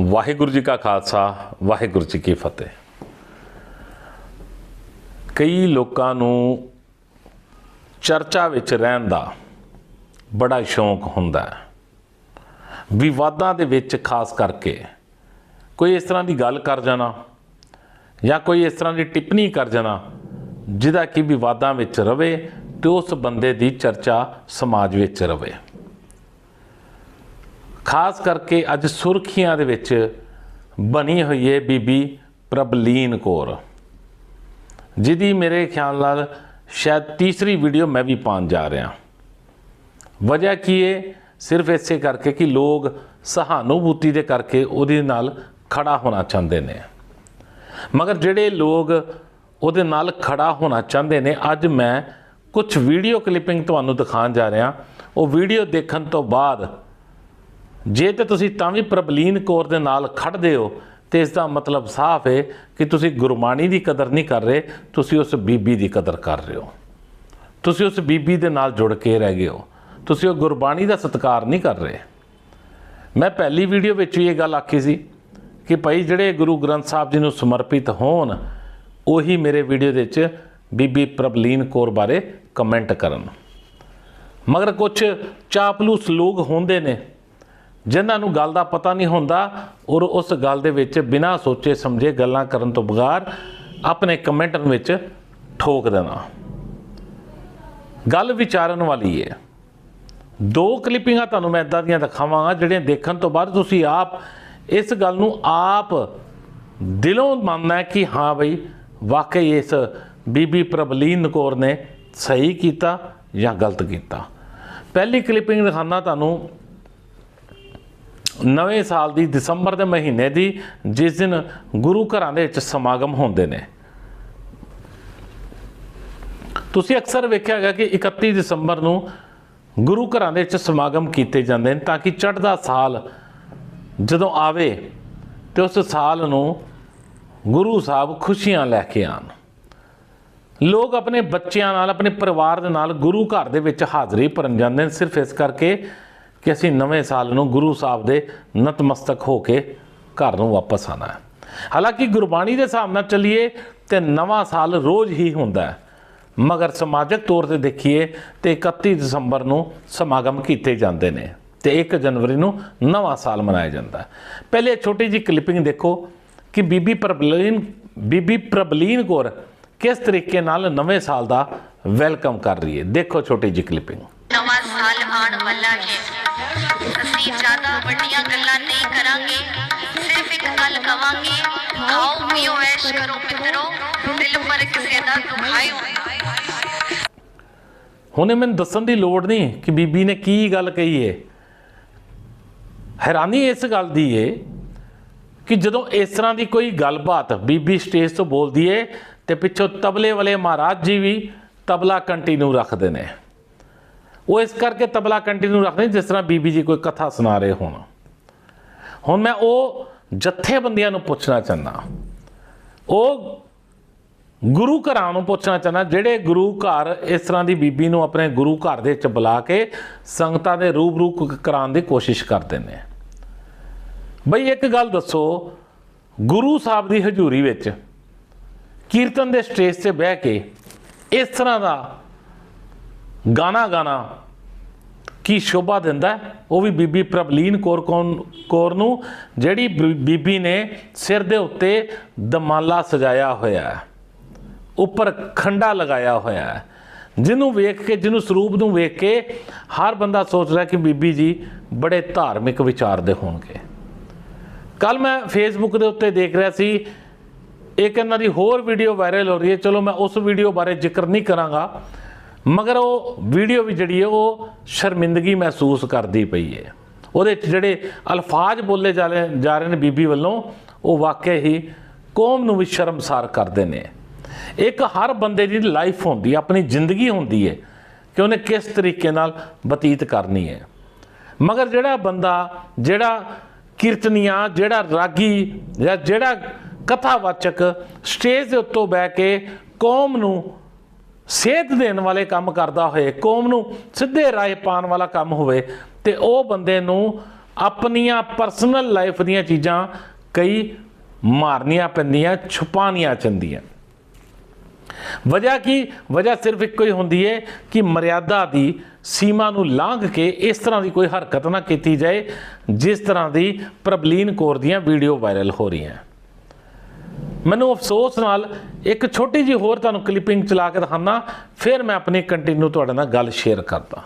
ਵਾਹਿਗੁਰੂ ਜੀ ਕਾ ਖਾਲਸਾ, ਵਾਹਿਗੁਰੂ ਜੀ ਕੀ ਫਤਿਹ। ਕਈ ਲੋਕਾਂ ਨੂੰ ਚਰਚਾ ਵਿੱਚ ਰਹਿਣ ਦਾ ਬੜਾ ਸ਼ੌਂਕ ਹੁੰਦਾ ਹੈ। ਵਿਵਾਦਾਂ ਦੇ ਵਿੱਚ ਖਾਸ ਕਰਕੇ ਕੋਈ ਇਸ ਤਰ੍ਹਾਂ ਦੀ ਗੱਲ ਕਰ ਜਾਣਾ ਜਾਂ ਕੋਈ ਇਸ ਤਰ੍ਹਾਂ ਦੀ ਟਿੱਪਣੀ ਕਰ ਜਾਣਾ, ਜਿਹਦਾ ਕਿ ਵਿਵਾਦਾਂ ਵਿੱਚ ਰਵੇ ਤੇ ਉਸ ਬੰਦੇ ਦੀ ਚਰਚਾ ਸਮਾਜ ਵਿੱਚ ਰਵੇ। ਖਾਸ ਕਰਕੇ ਅੱਜ ਸੁਰਖੀਆਂ ਦੇ ਵਿੱਚ ਬਣੀ ਹੋਈ ਹੈ ਬੀਬੀ ਪ੍ਰਬਲੀਨ ਕੌਰ। ਜਿਹਦੀ ਮੇਰੇ ਖਿਆਲ ਨਾਲ ਸ਼ਾਇਦ ਤੀਸਰੀ ਵੀਡੀਓ ਮੈਂ ਵੀ ਪਾਉਣ ਜਾ ਰਿਹਾ। ਵਜ੍ਹਾ ਕੀ ਹੈ ਸਿਰਫ ਇਸੇ ਕਰਕੇ ਕਿ ਲੋਕ ਸਹਾਨੁਭੂਤੀ ਦੇ ਕਰਕੇ ਉਹਦੇ ਨਾਲ ਖੜਾ ਹੋਣਾ ਚਾਹੁੰਦੇ ਨੇ। ਮਗਰ ਜਿਹੜੇ ਲੋਕ ਉਹਦੇ ਨਾਲ ਖੜਾ ਹੋਣਾ ਚਾਹੁੰਦੇ ਨੇ, ਅੱਜ ਮੈਂ ਕੁਝ ਵੀਡੀਓ ਕਲਿੱਪਿੰਗ ਤੁਹਾਨੂੰ ਦਿਖਾਉਣ ਜਾ ਰਿਹਾ। ਉਹ ਵੀਡੀਓ ਦੇਖਣ ਤੋਂ ਬਾਅਦ ਜੇ ਤੇ ਤੁਸੀਂ ਤਾਂ ਵੀ ਪ੍ਰਬਲੀਨ ਕੌਰ ਦੇ ਨਾਲ ਖੜਦੇ ਹੋ, ਤੇ ਇਸ ਦਾ ਮਤਲਬ ਸਾਫ਼ ਹੈ ਕਿ ਤੁਸੀਂ ਗੁਰਬਾਣੀ ਦੀ ਕਦਰ ਨਹੀਂ ਕਰ ਰਹੇ, ਤੁਸੀਂ ਉਸ ਬੀਬੀ ਦੀ ਕਦਰ ਕਰ ਰਹੇ ਹੋ। ਤੁਸੀਂ ਉਸ ਬੀਬੀ ਦੇ ਨਾਲ ਜੁੜ ਕੇ ਰਹਿ ਗਏ ਹੋ। ਤੁਸੀਂ ਉਹ ਗੁਰਬਾਣੀ ਦਾ ਸਤਿਕਾਰ ਨਹੀਂ ਕਰ ਰਹੇ। ਮੈਂ ਪਹਿਲੀ ਵੀਡੀਓ ਵਿੱਚ ਵੀ ਇਹ ਗੱਲ ਆਖੀ ਸੀ ਕਿ ਭਾਈ ਜਿਹੜੇ ਗੁਰੂ ਗ੍ਰੰਥ ਸਾਹਿਬ ਜੀ ਨੂੰ ਸਮਰਪਿਤ ਹੋਣ, ਉਹੀ ਮੇਰੇ ਵੀਡੀਓ ਦੇ ਵਿੱਚ ਬੀਬੀ ਪ੍ਰਬਲੀਨ ਕੌਰ ਬਾਰੇ ਕਮੈਂਟ ਕਰਨ। ਮਗਰ ਕੁਝ ਚਾਪਲੂਸ ਲੋਕ ਹੁੰਦੇ ਨੇ ਜਿਨ੍ਹਾਂ ਨੂੰ ਗੱਲ ਦਾ ਪਤਾ ਨਹੀਂ ਹੁੰਦਾ, ਔਰ ਉਸ ਗੱਲ ਦੇ ਵਿੱਚ ਬਿਨਾਂ ਸੋਚੇ ਸਮਝੇ ਗੱਲਾਂ ਕਰਨ ਤੋਂ ਬਗਾਰ ਆਪਣੇ ਕਮੈਂਟ ਵਿੱਚ ਠੋਕ ਦੇਣਾ। ਗੱਲ ਵਿਚਾਰਨ ਵਾਲੀ ਹੈ ਦੋ ਕਲਿੱਪਿੰਗਾਂ ਤੁਹਾਨੂੰ ਮੈਂ ਇਦਾਂ ਦੀਆਂ ਦਿਖਾਵਾਂਗਾ, ਜਿਹੜੀਆਂ ਦੇਖਣ ਤੋਂ ਬਾਅਦ ਤੁਸੀਂ ਆਪ ਇਸ ਗੱਲ ਨੂੰ ਆਪ ਦਿਲੋਂ ਮੰਨਣਾ ਹੈ ਕਿ ਹਾਂ ਬਈ, ਵਾਕਈ ਇਸ ਬੀਬੀ ਪ੍ਰਬਲੀਨ ਕੌਰ ਨੇ ਸਹੀ ਕੀਤਾ ਜਾਂ ਗਲਤ ਕੀਤਾ। ਪਹਿਲੀ ਕਲਿੱਪਿੰਗ ਦਿਖਾਣਾ ਤੁਹਾਨੂੰ ਨਵੇਂ ਸਾਲ ਦੀ ਦਸੰਬਰ ਦੇ ਮਹੀਨੇ ਦੀ ਜਿਸ ਦਿਨ ਗੁਰੂ ਘਰਾਂ ਦੇ ਵਿੱਚ ਸਮਾਗਮ ਹੁੰਦੇ ਨੇ। ਤੁਸੀਂ ਅਕਸਰ ਵੇਖਿਆ ਹੈਗਾ ਕਿ 31 ਦਸੰਬਰ ਨੂੰ ਗੁਰੂ ਘਰਾਂ ਦੇ ਵਿੱਚ ਸਮਾਗਮ ਕੀਤੇ ਜਾਂਦੇ ਨੇ ਤਾਂ ਕਿ ਚੜ੍ਹਦਾ ਸਾਲ ਜਦੋਂ ਆਵੇ ਤੇ ਉਸ ਸਾਲ ਨੂੰ ਗੁਰੂ ਸਾਹਿਬ ਖੁਸ਼ੀਆਂ ਲੈ ਕੇ ਆਣ ਲੋਕ ਆਪਣੇ ਬੱਚਿਆਂ ਨਾਲ, ਆਪਣੇ ਪਰਿਵਾਰ ਦੇ ਨਾਲ ਗੁਰੂ ਘਰ ਦੇ ਵਿੱਚ ਹਾਜ਼ਰੀ ਭਰਨ ਜਾਂਦੇ ਨੇ। ਸਿਰਫ ਇਸ ਕਰਕੇ ਕਿ ਅਸੀਂ ਨਵੇਂ ਸਾਲ ਨੂੰ ਗੁਰੂ ਸਾਹਿਬ ਦੇ ਨਤਮਸਤਕ ਹੋ ਕੇ ਘਰ ਨੂੰ ਵਾਪਸ ਆਣਾ ਹੈ। ਹਾਲਾਂਕਿ ਗੁਰਬਾਣੀ ਦੇ ਹਿਸਾਬ ਨਾਲ ਚੱਲੀਏ ਤੇ ਨਵਾਂ ਸਾਲ ਰੋਜ਼ ਹੀ ਹੁੰਦਾ ਹੈ। ਮਗਰ ਸਮਾਜਿਕ ਤੌਰ ਤੇ ਦੇਖੀਏ ਤੇ 31 ਦਸੰਬਰ ਨੂੰ ਸਮਾਗਮ ਕੀਤੇ ਜਾਂਦੇ ਨੇ ਤੇ 1 ਜਨਵਰੀ ਨੂੰ ਨਵਾਂ ਸਾਲ ਮਨਾਇਆ ਜਾਂਦਾ ਹੈ। ਪਹਿਲੇ ਛੋਟੀ ਜੀ ਕਲਿੱਪਿੰਗ ਦੇਖੋ ਕਿ ਬੀਬੀ ਪ੍ਰਬਲੀਨ ਬੀਬੀ ਪ੍ਰਬਲੀਨ ਕੌਰ ਕਿਸ ਤਰੀਕੇ ਨਾਲ ਨਵੇਂ ਸਾਲ ਦਾ ਵੈਲਕਮ ਕਰ ਰਹੀ ਹੈ। ਦੇਖੋ ਛੋਟੀ ਜੀ ਕਲਿੱਪਿੰਗ। ਨਵਾਂ ਸਾਲ ਆਉਣ ਵਾਲਾ ਹੈ। ਵੱਡੀਆਂ ਗੱਲਾਂ ਨਹੀਂ ਕਰਾਂਗੇ। ਸਿਰਫ ਇੱਕ ਗੱਲ ਕਵਾਂਗੇ ਖਾਓ ਪੀਓ, ਐਸ਼ ਕਰੋ ਮਿੱਤਰੋ ਦਿਲ ਪਰ ਕਿਸੇ ਦਾ ਦੁਖਾਇਓ। ਹੁਣੇ ਮੈਨੂੰ ਦੱਸਣ ਦੀ ਲੋੜ ਨਹੀਂ ਕਿ ਬੀਬੀ ਨੇ ਕੀ ਗੱਲ ਕਹੀ ਏ। ਹੈਰਾਨੀ ਇਸ ਗੱਲ ਦੀ ਏ ਕਿ ਜਦੋਂ ਇਸ ਤਰ੍ਹਾਂ ਦੀ ਕੋਈ ਗੱਲਬਾਤ ਬੀਬੀ ਸਟੇਜ ਤੋਂ ਬੋਲਦੀ ਏ ਤੇ ਪਿੱਛੋਂ ਤਬਲੇ ਵਾਲੇ ਮਹਾਰਾਜ ਜੀ ਵੀ ਤਬਲਾ ਕੰਟੀਨਿਊ ਰੱਖਦੇ ਨੇ। ਉਹ ਇਸ ਕਰਕੇ ਤਬਲਾ ਕੰਟੀਨਿਊ ਰੱਖਦੇ ਜਿਸ ਤਰ੍ਹਾਂ ਬੀਬੀ ਜੀ ਕੋਈ ਕਥਾ ਸੁਣਾ ਰਹੇ ਹੋਣ। ਹੁਣ ਮੈਂ ਉਹ ਜਥੇਬੰਦੀਆਂ ਨੂੰ ਪੁੱਛਣਾ ਚਾਹੁੰਦਾ। ਉਹ ਗੁਰੂ ਘਰਾਂ ਨੂੰ ਪੁੱਛਣਾ ਚਾਹੁੰਦਾ, ਜਿਹੜੇ ਗੁਰੂ ਘਰ ਇਸ ਤਰ੍ਹਾਂ ਦੀ ਬੀਬੀ ਨੂੰ ਆਪਣੇ ਗੁਰੂ ਘਰ ਦੇ ਵਿੱਚ ਬੁਲਾ ਕੇ ਸੰਗਤਾਂ ਦੇ ਰੂਬਰੂ ਕਰਾਉਣ ਦੀ ਕੋਸ਼ਿਸ਼ ਕਰਦੇ ਨੇ। ਬਈ ਇੱਕ ਗੱਲ ਦੱਸੋ, ਗੁਰੂ ਸਾਹਿਬ ਦੀ ਹਜ਼ੂਰੀ ਵਿੱਚ ਕੀਰਤਨ ਦੇ ਸਟੇਜ ਤੇ ਬਹਿ ਕੇ ਇਸ ਤਰ੍ਹਾਂ ਦਾ ਗਾਣਾ ਗਾਣਾ ਕੀ ਸ਼ੋਭਾ ਦਿੰਦਾ ਉਹ ਵੀ ਬੀਬੀ ਪ੍ਰਬਲੀਨ ਕੌਰ ਕੌਣ- ਕੌਰ ਨੂੰ, ਜਿਹੜੀ ਬੀ- ਬੀਬੀ ਨੇ ਸਿਰ ਦੇ ਉੱਤੇ ਦਮਾਲਾ ਸਜਾਇਆ ਹੋਇਆ ਹੈ। ਉੱਪਰ ਖੰਡਾ ਲਗਾਇਆ ਹੋਇਆ ਹੈ। ਜਿਹਨੂੰ ਵੇਖ ਕੇ, ਜਿਹਨੂੰ ਸਰੂਪ ਨੂੰ ਵੇਖ ਕੇ ਹਰ ਬੰਦਾ ਸੋਚ ਰਿਹਾ ਕਿ ਬੀਬੀ ਜੀ ਬੜੇ ਧਾਰਮਿਕ ਵਿਚਾਰ ਦੇ ਹੋਣਗੇ। ਕੱਲ ਮੈਂ ਫੇਸਬੁੱਕ ਦੇ ਉੱਤੇ ਦੇਖ ਰਿਹਾ ਸੀ, ਇੱਕ ਇਹਨਾਂ ਦੀ ਹੋਰ ਵੀਡੀਓ ਵਾਇਰਲ ਹੋ ਰਹੀ ਹੈ। ਚਲੋ ਮੈਂ ਉਸ ਵੀਡੀਓ ਬਾਰੇ ਜ਼ਿਕਰ ਨਹੀਂ ਕਰਾਂਗਾ। ਮਗਰ ਉਹ ਵੀਡੀਓ ਵੀ ਜਿਹੜੀ ਹੈ ਉਹ ਸ਼ਰਮਿੰਦਗੀ ਮਹਿਸੂਸ ਕਰਦੀ ਪਈ ਹੈ। ਉਹਦੇ 'ਚ ਜਿਹੜੇ ਅਲਫਾਜ਼ ਬੋਲੇ ਜਾ ਰਹੇ ਨੇ ਬੀਬੀ ਵੱਲੋਂ, ਉਹ ਵਾਕਿਆ ਹੀ ਕੌਮ ਨੂੰ ਵੀ ਸ਼ਰਮਸਾਰ ਕਰਦੇ ਨੇ। ਇੱਕ ਹਰ ਬੰਦੇ ਦੀ ਲਾਈਫ ਹੁੰਦੀ ਆਪਣੀ ਜ਼ਿੰਦਗੀ ਹੁੰਦੀ ਹੈ ਕਿ ਉਹਨੇ ਕਿਸ ਤਰੀਕੇ ਨਾਲ ਬਤੀਤ ਕਰਨੀ ਹੈ। ਮਗਰ ਜਿਹੜਾ ਬੰਦਾ, ਜਿਹੜਾ ਕੀਰਤਨੀਆ, ਜਿਹੜਾ ਰਾਗੀ ਜਾਂ ਜਿਹੜਾ ਕਥਾਵਾਚਕ ਸਟੇਜ ਦੇ ਉੱਤੋਂ ਬਹਿ ਕੇ ਕੌਮ ਨੂੰ ਸੇਧ ਦੇਣ ਵਾਲੇ ਕੰਮ ਕਰਦਾ ਹੋਏ, ਕੌਮ ਨੂੰ ਸਿੱਧੇ ਰਾਹ ਪਾਉਣ ਵਾਲਾ ਕੰਮ ਹੋਵੇ, ਤੇ ਉਹ ਬੰਦੇ ਨੂੰ ਆਪਣੀਆਂ ਪਰਸਨਲ ਲਾਈਫ ਦੀਆਂ ਚੀਜ਼ਾਂ ਕਈ ਮਾਰਨੀਆਂ ਪੈਂਦੀਆਂ ਛੁਪਾਉਣੀਆਂ ਚੰਦੀਆਂ। ਵਜ੍ਹਾ ਕੀ? ਵਜ੍ਹਾ ਸਿਰਫ ਇੱਕੋ ਹੀ ਹੁੰਦੀ ਹੈ ਕਿ ਮਰਿਆਦਾ ਦੀ ਸੀਮਾ ਨੂੰ ਲਾਂਘ ਕੇ ਇਸ ਤਰ੍ਹਾਂ ਦੀ ਕੋਈ ਹਰਕਤ ਨਾ ਕੀਤੀ ਜਾਏ, ਜਿਸ ਤਰ੍ਹਾਂ ਦੀ ਪ੍ਰਬਲੀਨ ਕੌਰ ਦੀਆਂ ਵੀਡੀਓ ਵਾਇਰਲ ਹੋ ਰਹੀਆਂ। ਮੈਨੂੰ ਅਫਸੋਸ ਨਾਲ ਇੱਕ ਛੋਟੀ ਜੀ ਹੋਰ ਤੁਹਾਨੂੰ ਕਲਿੱਪਿੰਗ ਚਲਾ ਕੇ ਦਿਖਾਣਾ ਫਿਰ ਮੈਂ ਆਪਣੀ ਕੰਟੀਨਿਊ ਤੁਹਾਡੇ ਨਾਲ ਗੱਲ ਸ਼ੇਅਰ ਕਰਦਾ।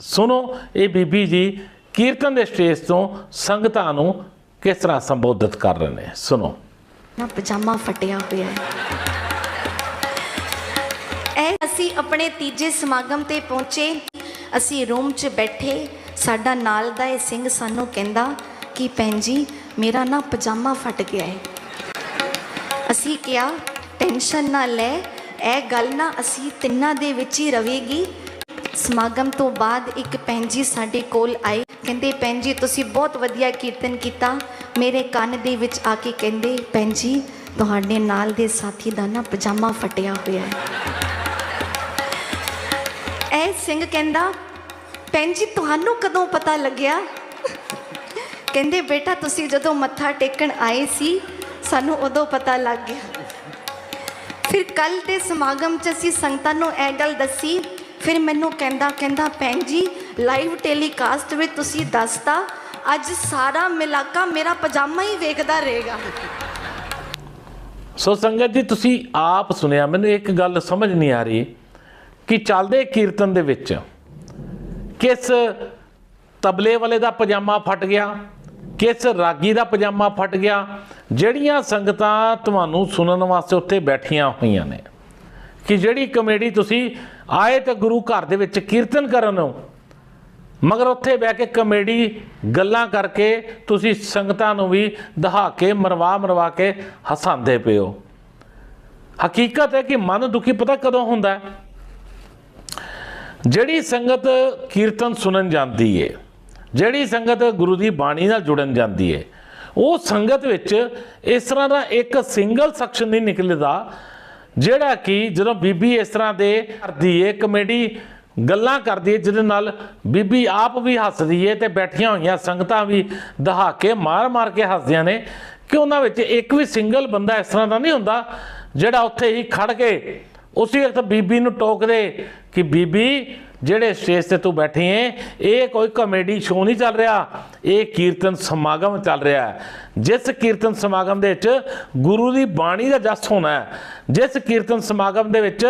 ਸੁਣੋ, ਇਹ ਬੀਬੀ ਜੀ ਕੀਰਤਨ ਦੇ ਸਟੇਜ ਤੋਂ ਸੰਗਤਾਂ ਨੂੰ ਕਿਸ ਤਰ੍ਹਾਂ ਸੰਬੋਧਿਤ ਕਰ ਰਹੇ ਨੇ? ਸੁਣੋ। ਨਾ ਪਜਾਮਾ ਫਟਿਆ ਹੋਇਆ ਹੈ। ਇਹ ਅਸੀਂ ਆਪਣੇ ਤੀਜੇ ਸਮਾਗਮ ਤੇ ਪਹੁੰਚੇ। ਅਸੀਂ ਰੂਮ 'ਚ ਬੈਠੇ। ਸਾਡਾ ਨਾਲ ਦਾ ਇਹ ਸਿੰਘ ਸਾਨੂੰ ਕਹਿੰਦਾ ਕਿ ਭੈਣ ਜੀ, ਮੇਰਾ ਨਾ ਪਜਾਮਾ ਫਟ ਗਿਆ ਹੈ। ਅਸੀਂ ਕਿਹਾ, ਟੈਨਸ਼ਨ ਨਾ ਲੈ, ਇਹ ਗੱਲ ਨਾ ਅਸੀਂ ਤਿੰਨਾਂ ਦੇ ਵਿੱਚ ਹੀ ਰਵੇਗੀ। ਸਮਾਗਮ ਤੋਂ ਬਾਅਦ ਇੱਕ ਭੈਣ ਜੀ ਸਾਡੇ ਕੋਲ ਆਏ। ਕਹਿੰਦੇ, ਭੈਣ ਜੀ, ਤੁਸੀਂ ਬਹੁਤ ਵਧੀਆ ਕੀਰਤਨ ਕੀਤਾ। ਮੇਰੇ ਕੰਨ ਦੇ ਵਿੱਚ ਆ ਕੇ ਕਹਿੰਦੇ, ਭੈਣ ਜੀ, ਤੁਹਾਡੇ ਨਾਲ ਦੇ ਸਾਥੀ ਦਾ ਨਾ ਪਜਾਮਾ ਫਟਿਆ ਹੋਇਆ ਹੈ। ਇਹ ਸਿੰਘ ਕਹਿੰਦਾ, ਭੈਣ ਜੀ, ਤੁਹਾਨੂੰ ਕਦੋਂ ਪਤਾ ਲੱਗਿਆ? ਕਹਿੰਦੇ, ਬੇਟਾ, ਤੁਸੀਂ ਜਦੋਂ ਮੱਥਾ ਟੇਕਣ ਆਏ ਸੀ ਸਾਨੂੰ ਉਦੋਂ ਪਤਾ ਲੱਗ ਗਿਆ। ਫਿਰ ਕੱਲ ਦੇ ਸਮਾਗਮ 'ਚ ਅਸੀਂ ਸੰਗਤਾਂ ਨੂੰ ਇਹ ਗੱਲ ਦੱਸੀ। ਫਿਰ ਮੈਨੂੰ ਕਹਿੰਦਾ ਕਹਿੰਦਾ, ਭੈਣ ਜੀ ਲਾਈਵ ਟੈਲੀਕਾਸਟ ਵਿੱਚ ਤੁਸੀਂ ਦੱਸਤਾ, ਅੱਜ ਸਾਰਾ ਮਿਲਾਕਾ ਮੇਰਾ ਪਜਾਮਾ ਹੀ ਵੇਖਦਾ ਰਹੇਗਾ। ਸੋ ਸੰਗਤ ਜੀ, ਤੁਸੀਂ ਆਪ ਸੁਣਿਆ, ਮੈਨੂੰ ਇੱਕ ਗੱਲ ਸਮਝ ਨਹੀਂ ਆ ਰਹੀ ਕਿ ਚੱਲਦੇ ਕੀਰਤਨ ਦੇ ਵਿੱਚ ਕਿਸ ਤਬਲੇ ਵਾਲੇ ਦਾ ਪਜਾਮਾ ਫਟ ਗਿਆ ਕਿਸ ਰਾਗੀ ਦਾ ਪਜਾਮਾ ਫਟ ਗਿਆ? ਜਿਹੜੀਆਂ ਸੰਗਤਾਂ ਤੁਹਾਨੂੰ ਸੁਣਨ ਵਾਸਤੇ ਉੱਥੇ ਬੈਠੀਆਂ ਹੋਈਆਂ ਨੇ। ਕਿ ਜਿਹੜੀ ਕਮੇਡੀ ਤੁਸੀਂ ਆਏ ਤਾਂ ਗੁਰੂ ਘਰ ਦੇ ਵਿੱਚ ਕੀਰਤਨ ਕਰਨ ਹੋ, ਮਗਰ ਉੱਥੇ ਬਹਿ ਕੇ ਕਮੇਡੀ ਗੱਲਾਂ ਕਰਕੇ ਤੁਸੀਂ ਸੰਗਤਾਂ ਨੂੰ ਵੀ ਦਹਾਕੇ ਮਰਵਾ ਮਰਵਾ ਕੇ ਹਸਾਉਂਦੇ ਪਿਓ ਹਕੀਕਤ ਹੈ ਕਿ ਮਨ ਦੁਖੀ ਪਤਾ ਕਦੋਂ ਹੁੰਦਾ ਹੈ? ਜਿਹੜੀ ਸੰਗਤ ਕੀਰਤਨ ਸੁਣਨ ਜਾਂਦੀ ਏ ਜਿਹੜੀ ਸੰਗਤ ਗੁਰੂ ਦੀ ਬਾਣੀ ਨਾਲ ਜੁੜਨ ਜਾਂਦੀ ਹੈ ਉਹ ਸੰਗਤ ਵਿੱਚ ਇਸ ਤਰ੍ਹਾਂ ਦਾ ਇੱਕ ਸਿੰਗਲ ਸੈਕਸ਼ਨ ਨਹੀਂ ਨਿਕਲਦਾ, ਜਿਹੜਾ ਕਿ ਜਦੋਂ ਬੀਬੀ ਇਸ ਤਰ੍ਹਾਂ ਦੇ ਕਰਦੀ ਏ, ਕਮੇਡੀ ਗੱਲਾਂ ਕਰਦੀ ਏ, ਜਿਹਦੇ ਨਾਲ ਬੀਬੀ ਆਪ ਵੀ ਹੱਸਦੀ ਏ ਤੇ ਬੈਠੀਆਂ ਹੋਈਆਂ ਸੰਗਤਾਂ ਵੀ ਦਹਾਕੇ ਮਾਰ-ਮਾਰ ਕੇ ਹੱਸਦੀਆਂ ਨੇ, ਕਿ ਉਹਨਾਂ ਵਿੱਚ ਇੱਕ ਵੀ ਸਿੰਗਲ ਬੰਦਾ ਇਸ ਤਰ੍ਹਾਂ ਦਾ ਨਹੀਂ ਹੁੰਦਾ, ਜਿਹੜਾ ਉੱਥੇ ਹੀ ਖੜ ਕੇ ਉਸੇ ਵਕਤ ਬੀਬੀ ਨੂੰ ਟੋਕਦੇ ਕਿ ਬੀਬੀ ਜਿਹੜੇ ਸਟੇਜ ਤੇ ਤੂੰ ਬੈਠੀ ਹੈ ਇਹ ਕੋਈ ਕਾਮੇਡੀ ਸ਼ੋਅ ਨਹੀਂ ਚੱਲ ਰਿਹਾ। ਇਹ ਕੀਰਤਨ ਸਮਾਗਮ ਚੱਲ ਰਿਹਾ ਹੈ। ਜਿਸ ਕੀਰਤਨ ਸਮਾਗਮ ਦੇ ਵਿੱਚ ਗੁਰੂ ਦੀ ਬਾਣੀ ਦਾ ਜਸ ਹੋਣਾ ਹੈ, ਜਿਸ ਕੀਰਤਨ ਸਮਾਗਮ ਦੇ ਵਿੱਚ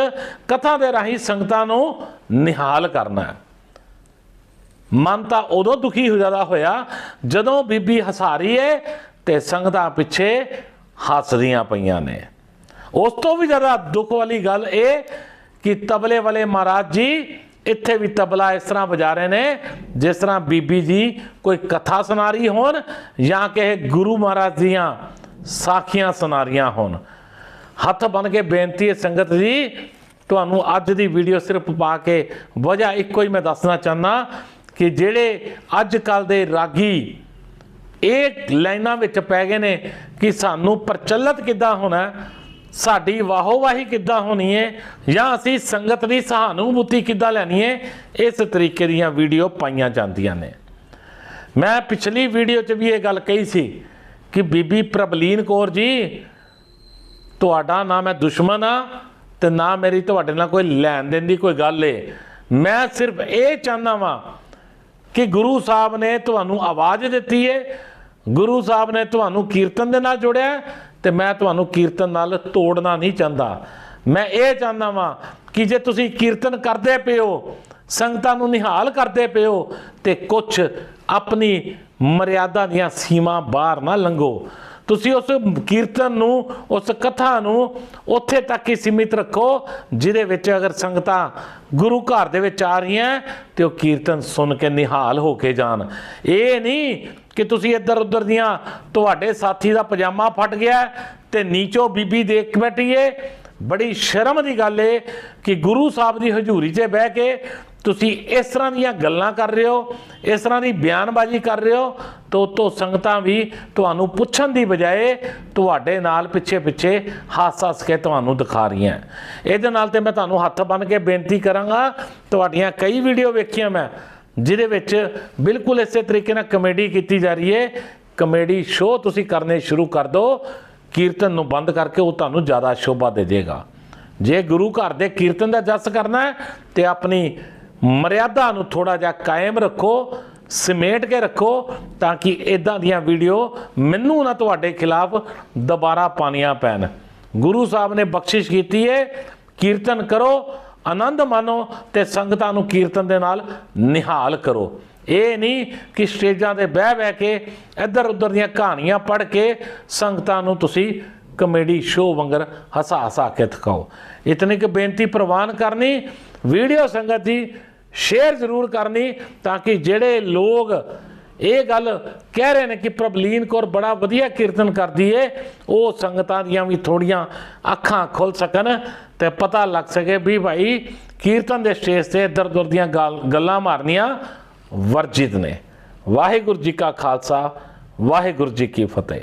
ਕਥਾ ਦੇ ਰਾਹੀਂ ਸੰਗਤਾਂ ਨੂੰ ਨਿਹਾਲ ਕਰਨਾ ਹੈ। ਮਨ ਤਾਂ ਉਦੋਂ ਦੁਖੀ ਹੋ ਜਾਂਦਾ ਹੋਇਆ ਜਦੋਂ ਬੀਬੀ ਹਸਾਰੀ ਏ ਤੇ ਸੰਗਤਾਂ ਪਿੱਛੇ ਹੱਸਦੀਆਂ ਪਈਆਂ ਨੇ। ਉਸ ਤੋਂ ਵੀ ਜ਼ਿਆਦਾ ਦੁੱਖ ਵਾਲੀ ਗੱਲ ਇਹ ਕਿ ਤਬਲੇ ਵਾਲੇ ਮਹਾਰਾਜ ਜੀ ਇੱਥੇ ਵੀ ਤਬਲਾ ਇਸ ਤਰ੍ਹਾਂ ਵਜਾ ਰਹੇ ਨੇ, ਜਿਸ ਤਰ੍ਹਾਂ ਬੀਬੀ ਜੀ ਕੋਈ ਕਥਾ ਸੁਣਾ ਰਹੀ ਹੋਣ ਜਾਂ ਕਿ ਗੁਰੂ ਮਹਾਰਾਜ ਦੀਆਂ ਸਾਖੀਆਂ ਸੁਣਾ ਰਹੀਆਂ ਹੋਣ। ਹੱਥ ਬਨ ਕੇ ਬੇਨਤੀ ਹੈ ਸੰਗਤ ਜੀ, ਤੁਹਾਨੂੰ ਅੱਜ ਦੀ ਵੀਡੀਓ ਸਿਰਫ ਪਾ ਕੇ ਵਜ੍ਹਾ ਇੱਕੋ ਹੀ ਮੈਂ ਦੱਸਣਾ ਚਾਹੁੰਦਾ ਕਿ ਜਿਹੜੇ ਅੱਜ ਕੱਲ ਦੇ ਰਾਗੀ ਇਹ ਲਾਈਨਾਂ ਵਿੱਚ ਪੈ ਗਏ ਨੇ ਕਿ ਸਾਨੂੰ ਪ੍ਰਚਲਿਤ ਕਿੱਦਾਂ ਹੋਣਾ ਸਾਡੀ ਵਾਹੋਵਾਹੀ ਕਿੱਦਾਂ ਹੋਣੀ ਹੈ ਜਾਂ ਅਸੀਂ ਸੰਗਤ ਦੀ ਸਹਾਨੁਭੂਤੀ ਕਿੱਦਾਂ ਲੈਣੀ ਹੈ ਇਸ ਤਰੀਕੇ ਦੀਆਂ ਵੀਡੀਓ ਪਾਈਆਂ ਜਾਂਦੀਆਂ ਨੇ। ਮੈਂ ਪਿਛਲੀ ਵੀਡੀਓ 'ਚ ਵੀ ਇਹ ਗੱਲ ਕਹੀ ਸੀ ਕਿ ਬੀਬੀ ਪ੍ਰਬਲੀਨ ਕੌਰ ਜੀ, ਤੁਹਾਡਾ ਨਾ ਮੈਂ ਦੁਸ਼ਮਣ ਆ ਤੇ ਨਾ ਮੇਰੀ ਤੁਹਾਡੇ ਨਾਲ ਕੋਈ ਲੈਣ ਦੇਣ ਦੀ ਕੋਈ ਗੱਲ ਏ। ਮੈਂ ਸਿਰਫ ਇਹ ਚਾਹੁੰਦਾ ਵਾਂ ਕਿ ਗੁਰੂ ਸਾਹਿਬ ਨੇ ਤੁਹਾਨੂੰ ਆਵਾਜ਼ ਦਿੱਤੀ ਏ। ਗੁਰੂ ਸਾਹਿਬ ਨੇ ਤੁਹਾਨੂੰ ਕੀਰਤਨ ਦੇ ਨਾਲ ਜੋੜਿਆ। ਤੇ ਮੈਂ ਤੁਹਾਨੂੰ ਕੀਰਤਨ ਨਾਲ ਤੋੜਨਾ ਨਹੀਂ ਚਾਹੁੰਦਾ। ਮੈਂ ਇਹ ਚਾਹੁੰਦਾ ਵਾਂ ਕਿ ਜੇ ਤੁਸੀਂ ਕੀਰਤਨ ਕਰਦੇ ਪਿਓ ਸੰਗਤਾਂ ਨੂੰ ਨਿਹਾਲ ਕਰਦੇ ਪਿਓ ਤੇ ਕੁਝ ਆਪਣੀ ਮਰਿਆਦਾ ਦੀਆਂ ਸੀਮਾ ਬਾਹਰ ਨਾ ਲੰਘੋ। ਤੁਸੀਂ ਉਸ ਕੀਰਤਨ ਨੂੰ, ਉਸ ਕਥਾ ਨੂੰ ਉੱਥੇ ਤੱਕ ਹੀ ਸੀਮਿਤ ਰੱਖੋ, ਜਿਹਦੇ ਵਿੱਚ ਅਗਰ ਸੰਗਤਾਂ ਗੁਰੂ ਘਰ ਦੇ ਵਿੱਚ ਆ ਰਹੀਆਂ, ਤੇ ਉਹ ਕੀਰਤਨ ਸੁਣ ਕੇ ਨਿਹਾਲ ਹੋ ਕੇ ਜਾਣ। ਇਹ ਨਹੀਂ ਕਿ ਤੁਸੀਂ ਇੱਧਰ ਉੱਧਰ ਦੀਆਂ ਤੁਹਾਡੇ ਸਾਥੀ ਦਾ ਪਜਾਮਾ ਫਟ ਗਿਆ ਤੇ ਨੀਚੋ ਬੀਬੀ ਦੇਖ ਬੈਠੀਏ। ਬੜੀ ਸ਼ਰਮ ਦੀ ਗੱਲ ਏ ਕਿ ਗੁਰੂ ਸਾਹਿਬ ਦੀ ਹਜ਼ੂਰੀ 'ਚ ਬਹਿ ਕੇ ਤੁਸੀਂ ਇਸ ਤਰ੍ਹਾਂ ਦੀਆਂ ਗੱਲਾਂ ਕਰ ਰਹੇ ਹੋ, ਇਸ ਤਰ੍ਹਾਂ ਦੀ ਬਿਆਨਬਾਜ਼ੀ ਕਰ ਰਹੇ ਹੋ ਤੋ ਤੋ ਸੰਗਤਾਂ ਵੀ ਤੁਹਾਨੂੰ ਪੁੱਛਣ ਦੀ ਬਜਾਏ ਤੁਹਾਡੇ ਨਾਲ ਪਿੱਛੇ ਪਿੱਛੇ ਹੱਸ ਹੱਸ ਕੇ ਤੁਹਾਨੂੰ ਦਿਖਾ ਰਹੀਆਂ। ਇਹਦੇ ਨਾਲ ਤੇ ਮੈਂ ਤੁਹਾਨੂੰ ਹੱਥ ਬੰਨ ਕੇ ਬੇਨਤੀ ਕਰਾਂਗਾ, ਤੁਹਾਡੀਆਂ ਕਈ ਵੀਡੀਓ ਵੇਖੀਆਂ ਮੈਂ, ਜਿਹਦੇ ਵਿੱਚ ਬਿਲਕੁਲ ਇਸੇ ਤਰੀਕੇ ਨਾਲ ਕਮੇਡੀ ਕੀਤੀ ਜਾ ਰਹੀ ਹੈ ਕਮੇਡੀ ਸ਼ੋਅ ਤੁਸੀਂ ਕਰਨੇ ਸ਼ੁਰੂ ਕਰ ਦਿਓ ਕੀਰਤਨ ਨੂੰ ਬੰਦ ਕਰਕੇ ਉਹ ਤੁਹਾਨੂੰ ਜ਼ਿਆਦਾ ਸ਼ੋਭਾ ਦੇ ਦੇਗਾ। ਜੇ ਗੁਰੂ ਘਰ ਦੇ ਕੀਰਤਨ ਦਾ ਜਸ ਕਰਨਾ ਹੈ, ਤੇ ਆਪਣੀ ਮਰਿਆਦਾ ਨੂੰ ਥੋੜਾ ਜਿਹਾ ਕਾਇਮ ਰੱਖੋ ਸਮੇਟ ਕੇ ਰੱਖੋ ਤਾਂ ਕਿ ਇਦਾਂ ਦੀਆਂ ਵੀਡੀਓ ਮੈਨੂੰ ਨਾ ਤੁਹਾਡੇ ਖਿਲਾਫ ਦੁਬਾਰਾ ਪਾਣੀਆਂ ਪੈਣ। ਗੁਰੂ ਸਾਹਿਬ ਨੇ ਬਖਸ਼ਿਸ਼ ਕੀਤੀ ਹੈ ਕੀਰਤਨ ਕਰੋ, ਆਨੰਦ ਮਾਣੋ ਤੇ ਸੰਗਤਾਂ ਨੂੰ ਕੀਰਤਨ ਦੇ ਨਾਲ ਨਿਹਾਲ ਕਰੋ। ਇਹ ਨਹੀਂ ਕਿ ਸਟੇਜਾਂ ਤੇ ਬਹਿ ਬਹਿ ਕੇ ਇੱਧਰ ਉੱਧਰ ਦੀਆਂ ਕਹਾਣੀਆਂ ਪੜ੍ਹ ਕੇ ਸੰਗਤਾਂ ਨੂੰ ਤੁਸੀਂ ਕਮੇਡੀ ਸ਼ੋਅ ਵਾਂਗਰ ਹਸਾ ਹਸਾ ਕੇ ਥਕਾਓ ਇਤਨੀ ਕਿ ਬੇਨਤੀ ਪ੍ਰਵਾਨ ਕਰਨੀ, ਵੀਡੀਓ ਸੰਗਤ ਦੀ ਸ਼ੇਅਰ ਜ਼ਰੂਰ ਕਰਨੀ ਤਾਂ ਕਿ ਜਿਹੜੇ ਲੋਕ ਇਹ ਗੱਲ ਕਹਿ ਰਹੇ ਨੇ ਕਿ ਪ੍ਰਬਲੀਨ ਕੌਰ ਬੜਾ ਵਧੀਆ ਕੀਰਤਨ ਕਰਦੀ ਏ, ਉਹ ਸੰਗਤਾਂ ਦੀਆਂ ਵੀ ਥੋੜੀਆਂ ਅੱਖਾਂ ਖੁੱਲ ਸਕਣ ਤੇ ਪਤਾ ਲੱਗ ਸਕੇ ਵੀ ਭਾਈ ਕੀਰਤਨ ਦੇ ਸਟੇਜ ਤੇ ਇੱਧਰ ਉੱਧਰ ਦੀਆਂ ਗੱਲ- ਗੱਲਾਂ ਮਾਰਨੀਆਂ ਵਰਜਿਤ ਨੇ। ਵਾਹਿਗੁਰੂ ਜੀ ਕਾ ਖਾਲਸਾ, ਵਾਹਿਗੁਰੂ ਜੀ ਕੀ ਫਤਿਹ।